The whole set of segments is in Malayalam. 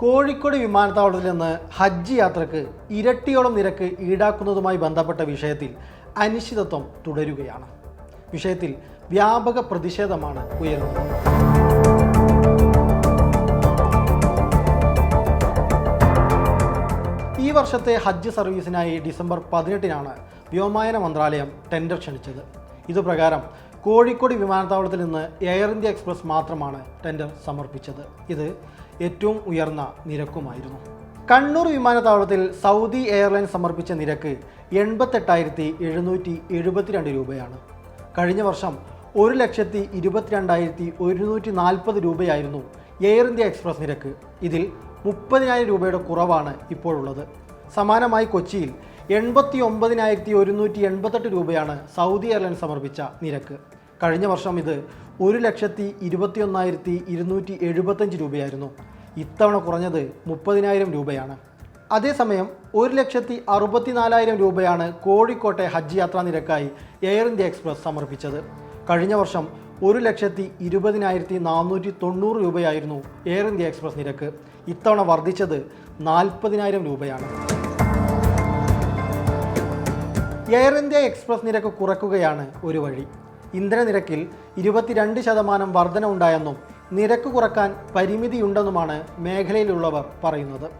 കോഴിക്കോട് വിമാനത്താവളത്തിൽ നിന്ന് ഹജ്ജ് യാത്രയ്ക്ക് ഇരട്ടിയോളം നിരക്ക് ഈടാക്കുന്നതുമായി ബന്ധപ്പെട്ട വിഷയത്തിൽ അനിശ്ചിതത്വം തുടരുകയാണ്. വിഷയത്തിൽ വ്യാപക പ്രതിഷേധമാണ് ഉയരുന്നത്. ഈ വർഷത്തെ ഹജ്ജ് സർവീസിനായി ഡിസംബർ പതിനെട്ടിനാണ് വ്യോമയാന മന്ത്രാലയം ടെൻഡർ ക്ഷണിച്ചത്. ഇതുപ്രകാരം കോഴിക്കോട് വിമാനത്താവളത്തിൽ നിന്ന് എയർ ഇന്ത്യ എക്സ്പ്രസ് മാത്രമാണ് ടെൻഡർ സമർപ്പിച്ചത്. ഇത് ഏറ്റവും ഉയർന്ന നിരക്കുമായിരുന്നു. കണ്ണൂർ വിമാനത്താവളത്തിൽ സൗദി എയർലൈൻസ് സമർപ്പിച്ച നിരക്ക് എൺപത്തെട്ടായിരത്തി എഴുന്നൂറ്റി എഴുപത്തിരണ്ട് രൂപയാണ്. കഴിഞ്ഞ വർഷം ഒരു ലക്ഷത്തി ഇരുപത്തിരണ്ടായിരത്തി ഒരുന്നൂറ്റി നാൽപ്പത് രൂപയായിരുന്നു എയർ ഇന്ത്യ എക്സ്പ്രസ് നിരക്ക്. ഇതിൽ മുപ്പതിനായിരം രൂപയുടെ കുറവാണ് ഇപ്പോഴുള്ളത്. സമാനമായി കൊച്ചിയിൽ എൺപത്തി ഒമ്പതിനായിരത്തി ഒരുന്നൂറ്റി എൺപത്തെട്ട് രൂപയാണ് സൗദി എയർലൈൻസ് സമർപ്പിച്ച നിരക്ക്. കഴിഞ്ഞ വർഷം ഇത് ഒരു ലക്ഷത്തി ഇരുപത്തിയൊന്നായിരത്തി ഇരുന്നൂറ്റി എഴുപത്തഞ്ച് രൂപയായിരുന്നു. ഇത്തവണ കുറഞ്ഞത് മുപ്പതിനായിരം രൂപയാണ്. അതേസമയം ഒരു ലക്ഷത്തി അറുപത്തിനാലായിരം രൂപയാണ് കോഴിക്കോട്ടെ ഹജ്ജ് യാത്രാ നിരക്കായി എയർ ഇന്ത്യ എക്സ്പ്രസ് സമർപ്പിച്ചത്. കഴിഞ്ഞ വർഷം ഒരു ലക്ഷത്തി ഇരുപതിനായിരത്തി നാനൂറ്റി തൊണ്ണൂറ് രൂപയായിരുന്നു എയർ ഇന്ത്യ എക്സ്പ്രസ് നിരക്ക്. ഇത്തവണ വർദ്ധിച്ചത് നാൽപ്പതിനായിരം രൂപയാണ്. എയർ ഇന്ത്യ എക്സ്പ്രസ് നിരക്ക് കുറയ്ക്കുകയാണ് ഒരു വഴി. ഇന്ധന നിരക്കിൽ ഇരുപത്തിരണ്ട് ശതമാനം വർധന ഉണ്ടായെന്നും നിരക്ക് കുറയ്ക്കാൻ പരിമിതിയുണ്ടെന്നുമാണ് മേഖലയിലുള്ളവർ പറയുന്നത്.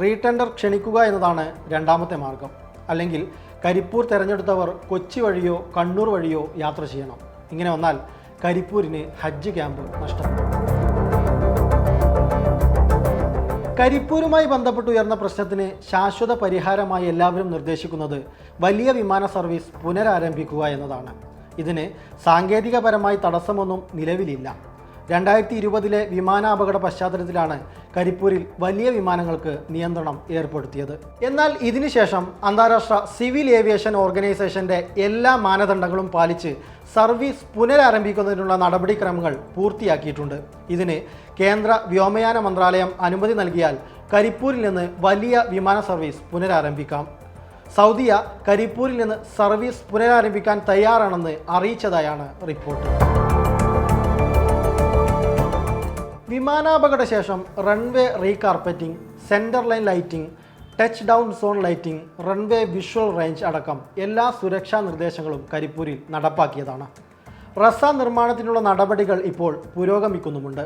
റീടെൻഡർ ക്ഷണിക്കുക എന്നതാണ് രണ്ടാമത്തെ മാർഗം. അല്ലെങ്കിൽ കരിപ്പൂർ തിരഞ്ഞെടുത്തവർ കൊച്ചി വഴിയോ കണ്ണൂർ വഴിയോ യാത്ര ചെയ്യണം. ഇങ്ങനെ വന്നാൽ കരിപ്പൂരിന് ഹജ്ജ് ക്യാമ്പ് നഷ്ടപ്പെടും കരിപ്പൂരുമായി ബന്ധപ്പെട്ട് ഉയർന്ന പ്രശ്നത്തിന് ശാശ്വത പരിഹാരമായി എല്ലാവരും നിർദ്ദേശിക്കുന്നത് വലിയ വിമാന സർവീസ് പുനരാരംഭിക്കുക എന്നതാണ്. ഇതിന് സാങ്കേതികപരമായി തടസ്സമൊന്നും നിലവിലില്ല. രണ്ടായിരത്തി ഇരുപതിലെ വിമാനാപകട പശ്ചാത്തലത്തിലാണ് കരിപ്പൂരിൽ വലിയ വിമാനങ്ങൾക്ക് നിയന്ത്രണം ഏർപ്പെടുത്തിയത്. എന്നാൽ ഇതിനുശേഷം അന്താരാഷ്ട്ര സിവിൽ ഏവിയേഷൻ ഓർഗനൈസേഷന്റെ എല്ലാ മാനദണ്ഡങ്ങളും പാലിച്ച് സർവീസ് പുനരാരംഭിക്കുന്നതിനുള്ള നടപടിക്രമങ്ങൾ പൂർത്തിയാക്കിയിട്ടുണ്ട്. ഇതിന് കേന്ദ്ര വ്യോമയാന മന്ത്രാലയം അനുമതി നൽകിയാൽ കരിപ്പൂരിൽ നിന്ന് വലിയ വിമാന സർവീസ് പുനരാരംഭിക്കാം. സൗദിയ കരിപ്പൂരിൽ നിന്ന് സർവീസ് പുനരാരംഭിക്കാൻ തയ്യാറാണെന്ന് അറിയിച്ചതായാണ് റിപ്പോർട്ട്. വിമാനാപകട ശേഷം runway recarpeting centre line lighting touch down zone lighting runway visual range അടക്കം എല്ലാ സുരക്ഷാ നിർദ്ദേശങ്ങളും കരിപ്പൂരിൽ നടപ്പാക്കിയതാണ്. റസ നിർമ്മാണത്തിനുള്ള നടപടികൾ ഇപ്പോൾ പുരോഗമിക്കുന്നുമുണ്ട്.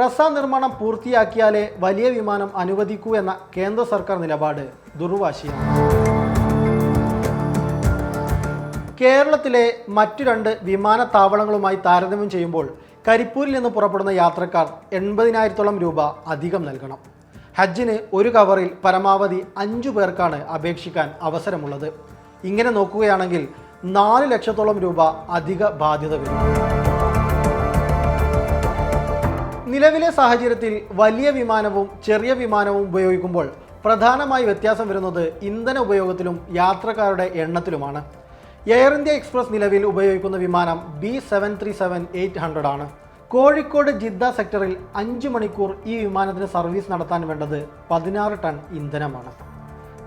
റസ നിർമ്മാണം പൂർത്തിയാക്കിയാലേ വലിയ വിമാനം അനുവദിക്കൂ എന്ന കേന്ദ്ര സർക്കാർ നിലപാട് ദുർവാശിയാണ്. കേരളത്തിലെ മറ്റു രണ്ട് വിമാനത്താവളങ്ങളുമായി താരതമ്യം ചെയ്യുമ്പോൾ കരിപ്പൂരിൽ നിന്ന് പുറപ്പെടുന്ന യാത്രക്കാർ എൺപതിനായിരത്തോളം രൂപ അധികം നൽകണം. ഹജ്ജിന് ഒരു കവറിൽ പരമാവധി അഞ്ചു പേർക്കാണ് അപേക്ഷിക്കാൻ അവസരമുള്ളത്. ഇങ്ങനെ നോക്കുകയാണെങ്കിൽ നാല് ലക്ഷത്തോളം രൂപ അധിക ബാധ്യത വരും. നിലവിലെ സാഹചര്യത്തിൽ വലിയ വിമാനവും ചെറിയ വിമാനവും ഉപയോഗിക്കുമ്പോൾ പ്രധാനമായി വ്യത്യാസം വരുന്നത് ഇന്ധന ഉപയോഗത്തിലും യാത്രക്കാരുടെ എണ്ണത്തിലുമാണ്. എയർ ഇന്ത്യ എക്സ്പ്രസ് നിലവിൽ ഉപയോഗിക്കുന്ന വിമാനം B seven three seven eight hundred ആണ്. കോഴിക്കോട് ജിദ്ദ സെക്ടറിൽ അഞ്ച് മണിക്കൂർ ഈ വിമാനത്തിന് സർവീസ് നടത്താൻ വേണ്ടത് പതിനാറ് ടൺ ഇന്ധനമാണ്.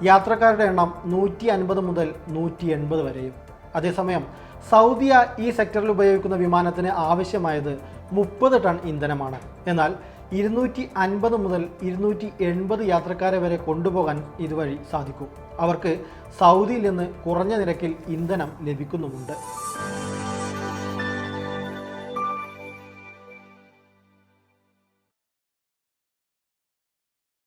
യാത്രക്കാരുടെ എണ്ണം നൂറ്റി അൻപത് മുതൽ നൂറ്റി എൺപത് വരെയും. അതേസമയം സൗദിയ ഈ സെക്ടറിൽ ഉപയോഗിക്കുന്ന വിമാനത്തിന് ആവശ്യമായത് മുപ്പത് ടൺ ഇന്ധനമാണ്. എന്നാൽ ഇരുന്നൂറ്റി അൻപത് മുതൽ ഇരുന്നൂറ്റി എൺപത് യാത്രക്കാരെ വരെ കൊണ്ടുപോകാൻ ഇതുവഴി സാധിക്കും. അവർക്ക് സൗദിയിൽ നിന്ന് കുറഞ്ഞ നിരക്കിൽ ഇന്ധനം ലഭിക്കുന്നുമുണ്ട്.